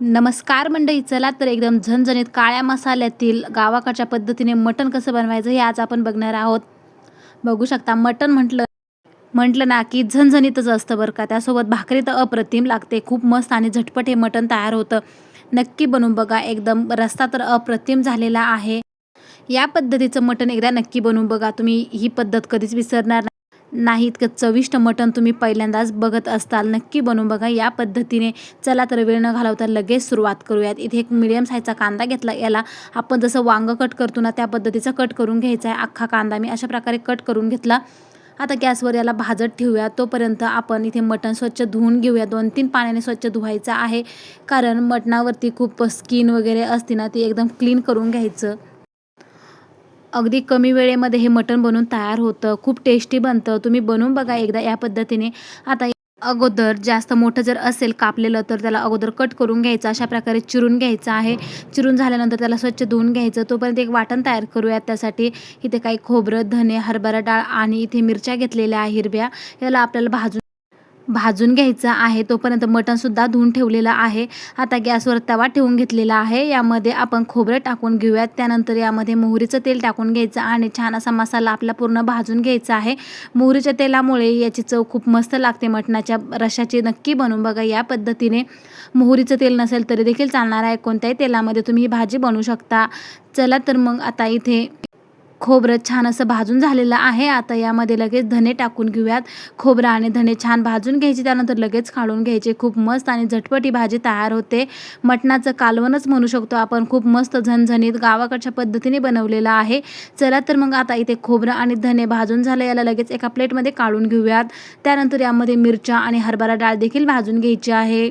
नमस्कार मंडळी चला तर एकदम झणझणीत काळ्या मसाल्यातील गावाकडच्या पद्धतीने मटण कसं बनवायचं हे आज आपण बघणार आहोत. बघू शकता मटण म्हटलं म्हटलं ना की झणझणीतच असतं बरं का. त्यासोबत भाकरी तर अप्रतिम लागते. खूप मस्त आणि झटपट हे मटण तयार होतं. नक्की बनवून बघा एकदम रस्ता तर अप्रतिम झालेला आहे. या पद्धतीचं मटण एकदा नक्की बनवून बघा. तुम्ही ही पद्धत कधीच विसरणार नाही का इतकं चविष्ट मटण तुम्ही पहिल्यांदाच बघत असताल नक्की बनवून बघा. या पद्धतीने चला तर वेळ न घालवता लगेच सुरुवात करूयात. इथे एक मिडियम साईजचा कांदा घेतला. याला आपण जसं वांगं कट करतो ना त्या पद्धतीचा कट करून घ्यायचा आहे. अख्खा कांदा मी अशा प्रकारे कट करून घेतला. आता गॅसवर याला भाजत ठेवूया तोपर्यंत आपण इथे मटण स्वच्छ धुवून घेऊया. दोन तीन पाण्याने स्वच्छ धुवायचं आहे. कारण मटणावरती खूप स्किन वगैरे असते ना ती एकदम क्लीन करून घ्यायचं. अगदी कमी वेळेमध्ये हे मटण बनवून तयार होतं खूप टेस्टी बनतं. तुम्ही बनवून बघा एकदा या पद्धतीने. आता अगोदर जास्त मोठं जर असेल कापलेलं तर त्याला अगोदर कट करून घ्यायचं अशा प्रकारे चिरून घ्यायचं आहे. चिरून झाल्यानंतर त्याला स्वच्छ धुवून घ्यायचं. तोपर्यंत एक वाटण तयार करूयात त्यासाठी. इथे काही खोबरं धने हरभरा डाळ आणि इथे मिरच्या घेतलेल्या आहे हिरव्या. याला आपल्याला भाजून भाजून घ्यायचं आहे. तोपर्यंत मटणसुद्धा धुवून ठेवलेलं आहे. आता गॅसवर तवा ठेवून घेतलेला आहे. यामध्ये आपण खोबरं टाकून घेऊयात. त्यानंतर यामध्ये मोहरीचं तेल टाकून घ्यायचं आणि छान असा मसाला आपला पूर्ण भाजून घ्यायचा आहे. मोहरीच्या तेलामुळे याची चव खूप मस्त लागते मटणाच्या रशाची. नक्की बनवून बघा या पद्धतीने. मोहरीचं तेल नसेल तरी देखील चालणार आहे. कोणत्याही तेलामध्ये तुम्ही ही भाजी बनवू शकता. चला तर मग आता इथे खोबरं छान असं भाजून झालेलं आहे. आता यामध्ये लगेच धने टाकून घेऊयात. खोबरं आणि धने छान भाजून घ्यायचे. त्यानंतर लगेच काढून घ्यायचे. खूप मस्त आणि झटपटी भाजी तयार होते. मटणाचं कालवणच म्हणू शकतो आपण. खूप मस्त झणझणीत गावाकडच्या पद्धतीने बनवलेलं आहे. चला तर मग आता इथे खोबरं आणि धने भाजून झालं. याला लगेच एका प्लेटमध्ये काढून घेऊयात. त्यानंतर यामध्ये मिरच्या आणि हरभरा डाळ देखील भाजून घ्यायची आहे.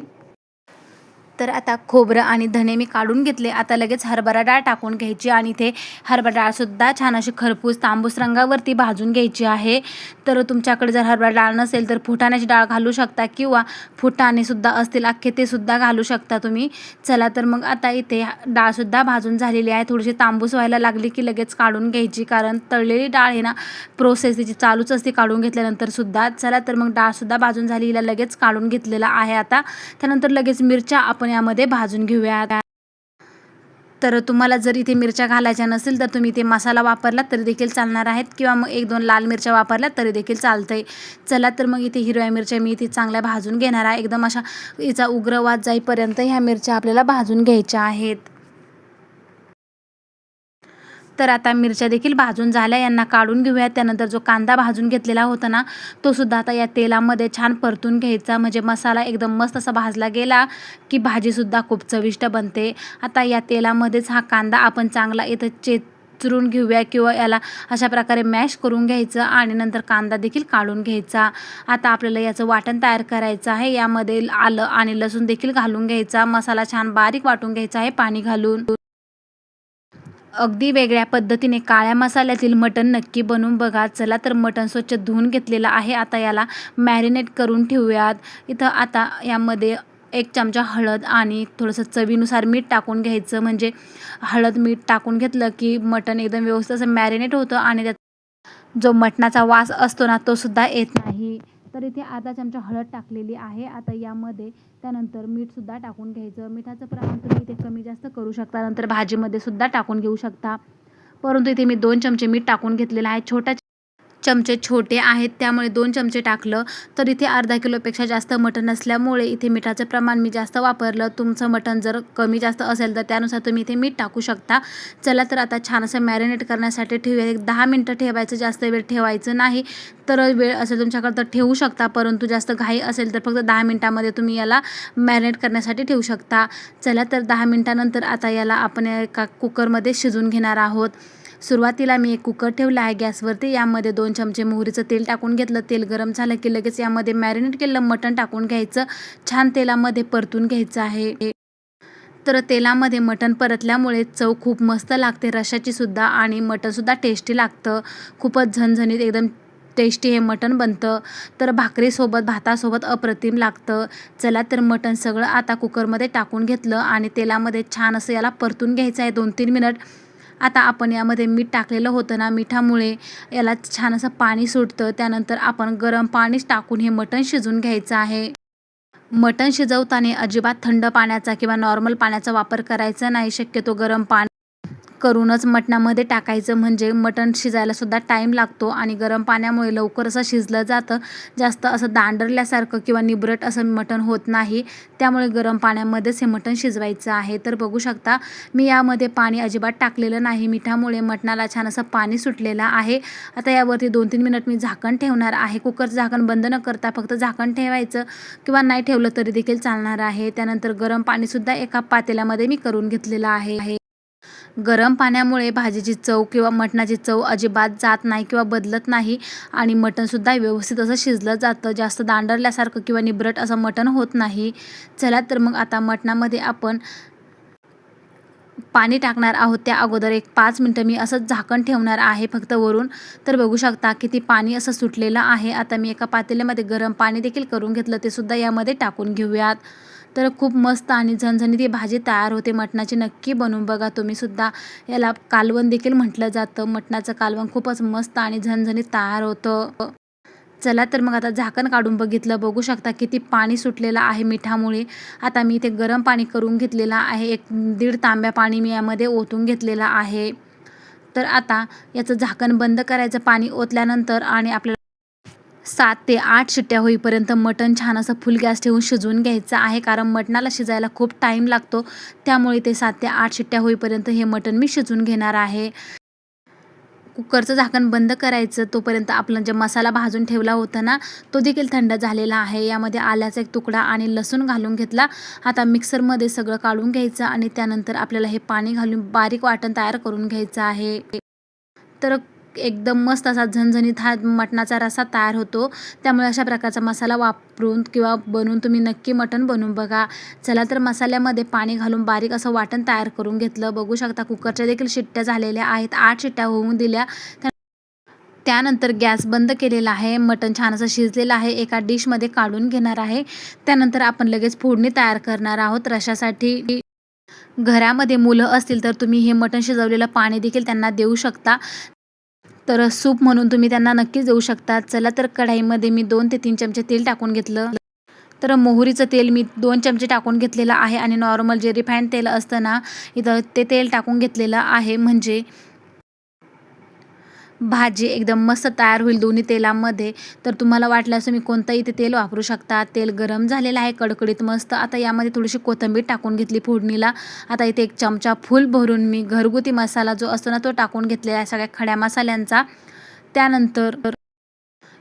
तर आता खोबरं आणि धने मी काढून घेतले. आता लगेच हरभरा डाळ टाकून घ्यायची आणि इथे हरभरा डाळसुद्धा छान अशी खरपूस तांबूस रंगावरती भाजून घ्यायची आहे. तर तुमच्याकडे जर हरभरा डाळ नसेल तर फुटाण्याची डाळ घालू शकता किंवा फुटाणेसुद्धा असतील अख्खे ते सुद्धा घालू शकता तुम्ही. चला तर मग आता इथे डाळसुद्धा भाजून झालेली आहे. थोडीशी तांबूस व्हायला लागली की लगेच काढून घ्यायची कारण तळलेली डाळ आहे ना प्रोसेस त्याची चालूच असते काढून घेतल्यानंतर सुद्धा. चला तर मग डाळसुद्धा भाजून झाली हिला लगेच काढून घेतलेला आहे आता. त्यानंतर लगेच मिरच्या आपण यामध्ये भाजून घेऊयात तर तुम्हाला जर इथे मिरच्या घालायच्या नसेल तर तुम्ही इथे मसाला वापरला तरी देखील चालणार आहेत. किंवा मग एक दोन लाल मिरच्या वापरल्या तरी देखील चालतंय. चला तर मग इथे हिरव्या मिरच्या मी इथे चांगल्या भाजून घेणार आहे. एकदम अशा हिचा उग्रवाद जाईपर्यंत ह्या मिरच्या आपल्याला भाजून घ्यायच्या आहेत. तर आता मिरच्या देखील भाजून झाल्या. यांना काढून घेऊया त्यानंतर जो कांदा भाजून घेतलेला होता ना तो सुद्धा आता या तेलामध्ये छान परतून घ्यायचा. म्हणजे मसाला एकदम मस्त असा भाजला गेला की भाजीसुद्धा खूप चविष्ट बनते. आता या तेलामध्येच हा कांदा आपण चांगला इथं चे चुरून घेऊया किंवा याला अशा प्रकारे मॅश करून घ्यायचं आणि नंतर कांदा देखील काढून घ्यायचा. आता आपल्याला याचं वाटण तयार करायचं आहे. यामध्ये आलं आणि लसूण देखील घालून घ्यायचा. मसाला छान बारीक वाटून घ्यायचा आहे पाणी घालून. अगदी वेगळ्या पद्धतीने काळ्या मसाल्यातील मटण नक्की बनवून बघा. चला तर मटण स्वच्छ धुवून घेतलेलं आहे. आता याला मॅरिनेट करून ठेवूयात. इथं आता यामध्ये एक चमचा हळद आणि थोडंसं चवीनुसार मीठ टाकून घ्यायचं. म्हणजे हळद मीठ टाकून घेतलं की मटण एकदम व्यवस्थित असं मॅरिनेट होतं आणि त्यात जो मटणाचा वास असतो ना तो सुद्धा येत नाही. तर इथे अर्धा चमचा हळद टाकलेली आहे. आता यामध्ये त्यानंतर मीठसुद्धा टाकून घ्यायचं. मिठाचं प्रमाण तुम्ही इथे कमी जास्त करू शकता. नंतर भाजीमध्ये सुद्धा टाकून घेऊ शकता. परंतु इथे मी दोन चमचे मीठ टाकून घेतलेलं आहे. छोट्या चमचे छोटे आहेत त्यामुळे दोन चमचे टाकलं तर इथे अर्धा किलोपेक्षा जास्त मटण असल्यामुळे इथे मिठाचं प्रमाण मी जास्त वापरलं. तुमचं मटण जर कमी जास्त असेल तर त्यानुसार तुम्ही इथे मीठ टाकू शकता. चला तर आता छान असं मॅरिनेट करण्यासाठी ठेवूया. एक दहा मिनटं ठेवायचं जास्त वेळ ठेवायचं नाही. तर वेळ असेल तुमच्याकडं तर ठेवू शकता परंतु जास्त घाई असेल तर फक्त दहा मिनटामध्ये तुम्ही याला मॅरिनेट करण्यासाठी ठेवू शकता. चला तर दहा मिनटानंतर आता याला आपण एका कुकरमध्ये शिजून घेणार आहोत. सुरुवातीला मी एक कुकर ठेवला आहे गॅसवरती. यामध्ये दोन चमचे मोहरीचं तेल टाकून घेतलं. तेल गरम झालं की लगेच यामध्ये मॅरिनेट केलेलं मटण टाकून घ्यायचं. छान तेलामध्ये परतून घ्यायचं आहे. तर तेलामध्ये मटण परतल्यामुळे चव खूप मस्त लागते रशाची सुद्धा आणि मटणसुद्धा टेस्टी लागतं. खूपच झणझणीत एकदम टेस्टी हे मटण बनतं. तर भाकरीसोबत भातासोबत अप्रतिम लागतं. चला तर मटण सगळं आता कुकरमध्ये टाकून घेतलं आणि तेलामध्ये छान असं याला परतून घ्यायचं आहे दोन तीन मिनट. आता आपण यामध्ये मीठ टाकलेलं होतं ना मिठामुळे याला छान असं पाणी सुटतं. त्यानंतर आपण गरम पाणीच टाकून हे मटण शिजून घ्यायचं आहे. मटण शिजवताना अजिबात थंड पाण्याचा किंवा नॉर्मल पाण्याचा वापर करायचा नाही. शक्यतो गरम पाणी करूनच मटणामध्ये टाकायचं. म्हणजे मटण शिजायलासुद्धा टाईम लागतो आणि गरम पाण्यामुळे लवकर असं शिजलं जातं. जास्त असं दांडरल्यासारखं किंवा निबरट असं मटण होत नाही. त्यामुळे गरम पाण्यामध्येच हे मटण शिजवायचं आहे. तर बघू शकता मी यामध्ये पाणी अजिबात टाकलेलं नाही. मिठामुळे मटणाला छान असं पाणी सुटलेलं आहे. आता यावरती दोन तीन मिनिट मी झाकण ठेवणार आहे. कुकरचं झाकण बंद न करता फक्त झाकण ठेवायचं किंवा नाही ठेवलं तरी देखील चालणार आहे. त्यानंतर गरम पाणीसुद्धा एका पातेल्यामध्ये मी करून घेतलेलं आहे. गरम पाण्यामुळे भाजीची चव किंवा मटणाची चव अजिबात जात नाही किंवा बदलत नाही आणि मटणसुद्धा व्यवस्थित असं शिजलं जातं. जास्त दांडरल्यासारखं किंवा निब्रट असं मटण होत नाही. चला तर मग आता मटणामध्ये आपण पाणी टाकणार आहोत. त्या अगोदर एक पाच मिनटं मी असं झाकण ठेवणार आहे फक्त वरून. तर बघू शकता किती पाणी असं सुटलेलं आहे. आता मी एका पातेल्यामध्ये गरम पाणी देखील करून घेतलं. ते सुद्धा यामध्ये टाकून घेऊयात. तर खूप मस्त आणि झणझणीत ही भाजी तयार होते. मटणाची नक्की बनवून बघा तुम्ही सुद्धा. याला कालवण देखील म्हटलं जातं. मटणाचं कालवण खूपच मस्त आणि झणझणीत तयार होतं. चला तर मग आता झाकण काढून बघितलं. बघू शकता किती पाणी सुटलेलं आहे मिठामुळे. आता मी इथे गरम पाणी करून घेतलेलं आहे. एक दीड तांब्या पाणी मी यामध्ये ओतून घेतलेलं आहे. तर आता याचं झाकण बंद करायचं. पाणी ओतल्यानंतर आणि आपल्याला सात ते आठ शिट्ट्या होईपर्यंत मटण छान असं फुल गॅस ठेवून शिजवून घ्यायचं आहे. कारण मटणाला शिजायला खूप टाईम लागतो. त्यामुळे ते सात ते आठ शिट्ट्या होईपर्यंत हे मटण मी शिजवून घेणार आहे. कुकरचं झाकण बंद करायचं. तोपर्यंत आपलं जे मसाला भाजून ठेवला होता ना तो देखील थंड झालेला आहे. यामध्ये आल्याचा एक तुकडा आणि लसूण घालून घेतला. आता मिक्सरमध्ये सगळं काढून घ्यायचं आणि त्यानंतर आपल्याला हे पाणी घालून बारीक वाटण तयार करून घ्यायचं आहे. तर एकदम मस्त असा झणझणीत हा मटणाचा रसा तयार होतो. त्यामुळे अशा प्रकारचा मसाला वापरून किंवा बनवून तुम्ही नक्की मटण बनवून बघा. चला तर मसाल्यामध्ये पाणी घालून बारीक असं वाटण तयार करून घेतलं. बघू शकता कुकरच्या देखील शिट्ट्या झालेल्या आहेत. आठ शिट्ट्या होऊन दिल्या. त्यानंतर गॅस बंद केलेला आहे. मटण छान असं शिजलेलं आहे. एका डिशमध्ये काढून घेणार आहे. त्यानंतर आपण लगेच फोडणी तयार करणार आहोत. रशासाठी घरामध्ये मुलं असतील तर तुम्ही हे मटण शिजवलेलं पाणी देखील त्यांना देऊ शकता. तर सूप म्हणून तुम्ही त्यांना नक्कीच देऊ शकता. चला तर कढाईमध्ये मी दोन ते तीन चमचे तेल टाकून घेतलं. तर मोहरीचं तेल मी दोन चमचे टाकून घेतलेलं आहे आणि नॉर्मल जे रिफाईंड तेल असतं ना इथं ते तेल टाकून घेतलेलं आहे. म्हणजे भाजी एकदम मस्त तयार होईल दोन्ही तेलामध्ये. तर तुम्हाला वाटलं असं मी कोणतंही ते तेल वापरू शकता. तेल गरम झालेलं आहे कडकडीत मस्त. आता यामध्ये थोडीशी कोथिंबीर टाकून घेतली फोडणीला. आता इथे एक चमचा फुल भरून मी घरगुती मसाला जो असतो ना तो टाकून घेतलेला आहे सगळ्या खड्या मसाल्यांचा. त्यानंतर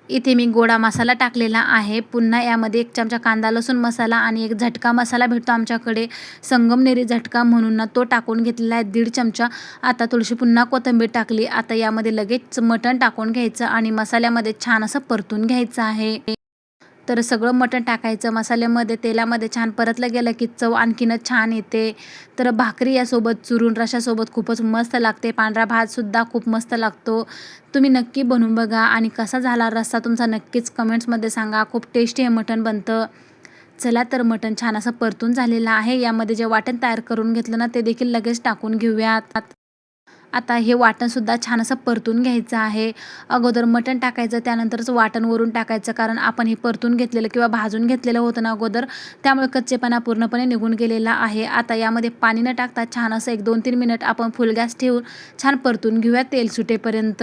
इथे मी गोडा मसाला टाकलेला आहे. पुन्हा यामध्ये एक चमचा कांदा लसूण मसाला आणि एक झटका मसाला भेटतो आमच्याकडे. संगमनेरी झटका म्हणून ना तो टाकून घेतलेला आहे. दीड चमचा. आता थोडीशी पुन्हा कोथिंबीर टाकली. आता यामध्ये लगेच मटण टाकून घ्यायचं आणि मसाल्यामध्ये छान असं परतून घ्यायचं आहे. तर सगळं मटण टाकायचं मसाल्यामध्ये तेलामध्ये छान परतलं गेलं की चव आणखीनच छान येते. तर भाकरी यासोबत चुरून रशासोबत खूपच मस्त लागते. पांढरा भातसुद्धा खूप मस्त लागतो. तुम्ही नक्की बनवून बघा. आणि कसा झाला रस्सा तुमचा नक्कीच कमेंट्समध्ये सांगा. खूप टेस्टी हे मटण बनतं. चला तर मटण छान असं परतून झालेलं आहे. यामध्ये जे वाटण तयार करून घेतलं ना ते देखील लगेच टाकून घेऊयात. आता हे वाटणसुद्धा छान असं परतून घ्यायचं आहे. अगोदर मटण टाकायचं त्यानंतरच वाटणवरून टाकायचं कारण आपण हे परतून घेतलेलं किंवा भाजून घेतलेलं होतं ना अगोदर त्यामुळे कच्चेपणा पूर्णपणे निघून गेलेला आहे. आता यामध्ये पाणी न टाकता छान असं एक दोन तीन मिनिट आपण फुल गॅस ठेवून छान परतून घेऊया तेल सुटेपर्यंत.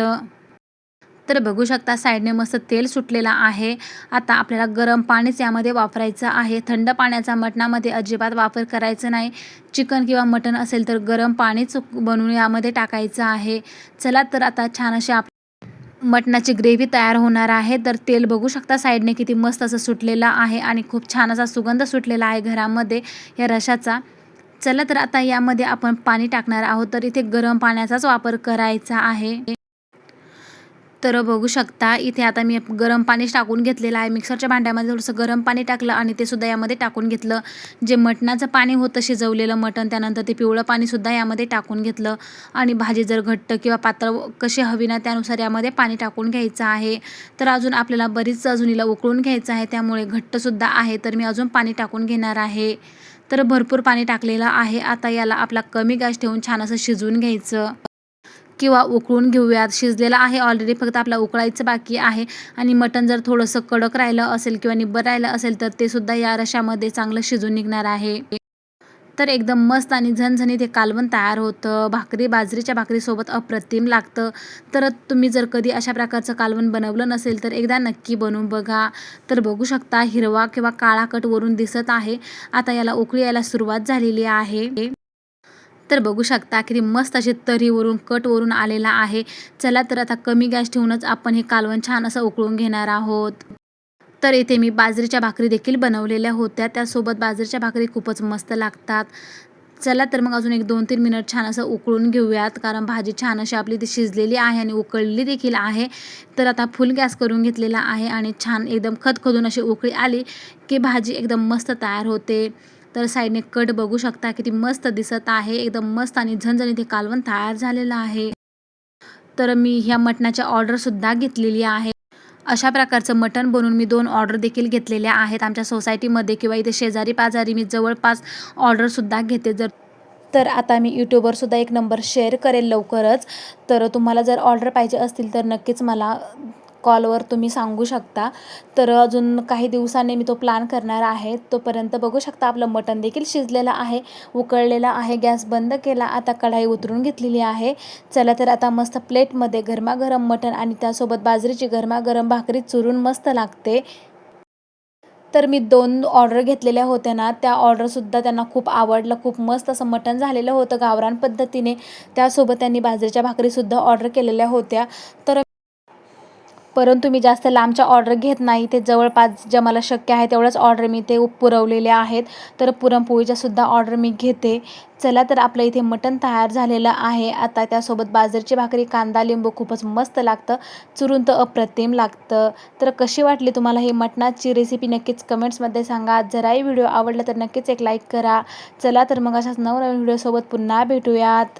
तर बघू शकता साईडने मस्त तेल सुटलेलं आहे. आता आपल्याला गरम पाणीच यामध्ये वापरायचं आहे. थंड पाण्याचा मटणामध्ये अजिबात वापर करायचा नाही. चिकन किंवा मटण असेल तर गरम पाणीच बनवून यामध्ये टाकायचं आहे. चला तर आता छान असे आप मटणाची ग्रेव्ही तयार होणार आहे. तर तेल बघू शकता साईडने किती मस्त असं सुटलेलं आहे आणि खूप छान असा सुगंध सुटलेला आहे घरामध्ये या रशाचा. चला तर आता यामध्ये आपण पाणी टाकणार आहोत. तर इथे गरम पाण्याचाच वापर करायचा आहे. तर बघू शकता इथे आता मी गरम पाणी टाकून घेतलेलं आहे. मिक्सरच्या भांड्यामध्ये थोडंसं गरम पाणी टाकलं आणि ते सुद्धा यामध्ये टाकून घेतलं. जे मटणाचं पाणी होतं शिजवलेलं मटण त्यानंतर ते पिवळं पाणीसुद्धा यामध्ये टाकून घेतलं. आणि भाजी जर घट्ट किंवा पातळ कशी हवी ना त्यानुसार यामध्ये पाणी टाकून घ्यायचं आहे. तर अजून आपल्याला बरीच अजून उकळून घ्यायचं आहे. त्यामुळे घट्टसुद्धा आहे. तर मी अजून पाणी टाकून घेणार आहे. तर भरपूर पाणी टाकलेलं आहे. आता याला आपला कमी गॅस ठेवून छान असं शिजवून घ्यायचं. किंवा उकळून घेऊयात. शिजलेलं आहे. ऑलरेडी फक्त आपला उकळायचं बाकी आहे. आणि मटण जर थोडंसं कडक राहिलं असेल किंवा निब्बर राहिलं असेल तर ते सुद्धा या रशामध्ये चांगलं शिजून निघणार आहे. तर एकदम मस्त आणि झणझणीत हे कालवण तयार होतं. भाकरी बाजरीच्या भाकरीसोबत अप्रतिम लागतं. तर तुम्ही जर कधी अशा प्रकारचं कालवण बनवलं नसेल तर एकदा नक्की बनवून बघा. तर बघू शकता हिरवा किंवा काळा कट वरून दिसत आहे. आता याला उकळी यायला सुरुवात झालेली आहे. तर बघू शकता किती मस्त असे तरीवरून कटवरून आलेला आहे. चला तर आता कमी गॅस ठेवूनच आपण हे कालवण छान असं उकळून घेणार आहोत. तर इथे मी बाजरीच्या भाकरी देखील बनवलेल्या होत्या. त्यासोबत बाजरीच्या भाकरी खूपच मस्त लागतात. चला तर मग अजून एक दोन तीन मिनिट छान असं उकळून घेऊयात. कारण भाजी छान अशी आपली ती शिजलेली आहे आणि उकळली देखील आहे. तर आता फुल गॅस करून घेतलेला आहे आणि छान एकदम खदखदून अशी उकळी आली की भाजी एकदम मस्त तयार होते. तर साईडने कट बघू शकता किती मस्त दिसत आहे. एकदम मस्त आणि झणझणीत हे कालवण तयार झालेलं आहे. तर मी ह्या मटणाच्या ऑर्डरसुद्धा घेतलेली आहे. अशा प्रकारचं मटण बनवून मी दोन ऑर्डर देखील घेतलेल्या आहेत. आमच्या सोसायटीमध्ये किंवा इथे शेजारी पाजारी मी जवळपास ऑर्डरसुद्धा घेते. जर तर आता मी यूट्यूबवरसुद्धा एक नंबर शेअर करेल लवकरच. तर तुम्हाला जर ऑर्डर पाहिजे असतील तर नक्कीच मला कॉलवर तुम्ही सांगू शकता. तर अजून काही दिवसांनी मी तो प्लॅन करणार आहे. तोपर्यंत बघू शकता आपलं मटण देखील शिजलेलं आहे उकळलेलं आहे गॅस बंद केला आता कढाई उतरून घेतलेली आहे. चला तर आता मस्त प्लेटमध्ये गरमागरम मटण आणि त्यासोबत बाजरीची गरमागरम भाकरी चुरून मस्त लागते. तर मी दोन ऑर्डर घेतलेल्या होत्या ना त्या ऑर्डरसुद्धा त्यांना खूप आवडलं. खूप मस्त असं मटण झालेलं होतं गावरान पद्धतीने. त्यासोबत त्यांनी बाजरीच्या भाकरीसुद्धा ऑर्डर केलेल्या होत्या. तर परंतु मी जास्त लांबच्या ऑर्डर घेत नाही. ते जवळपास ज्या मला शक्य आहे तेवढ्याच ऑर्डर मी ते पुरवलेले आहेत. तर पुरणपोळीच्या सुद्धा ऑर्डर मी घेते. चला तर आपलं इथे मटण तयार झालेलं आहे. आता त्यासोबत बाजरीची भाकरी कांदा लिंबू खूपच मस्त लागतं. चुरून तर अप्रतिम लागतं. तर कशी वाटली तुम्हाला ही मटणाची रेसिपी नक्कीच कमेंट्समध्ये सांगा. जराही व्हिडिओ आवडला तर नक्कीच एक लाईक करा. चला तर मग अशाच नवनवीन व्हिडिओसोबत पुन्हा भेटूयात.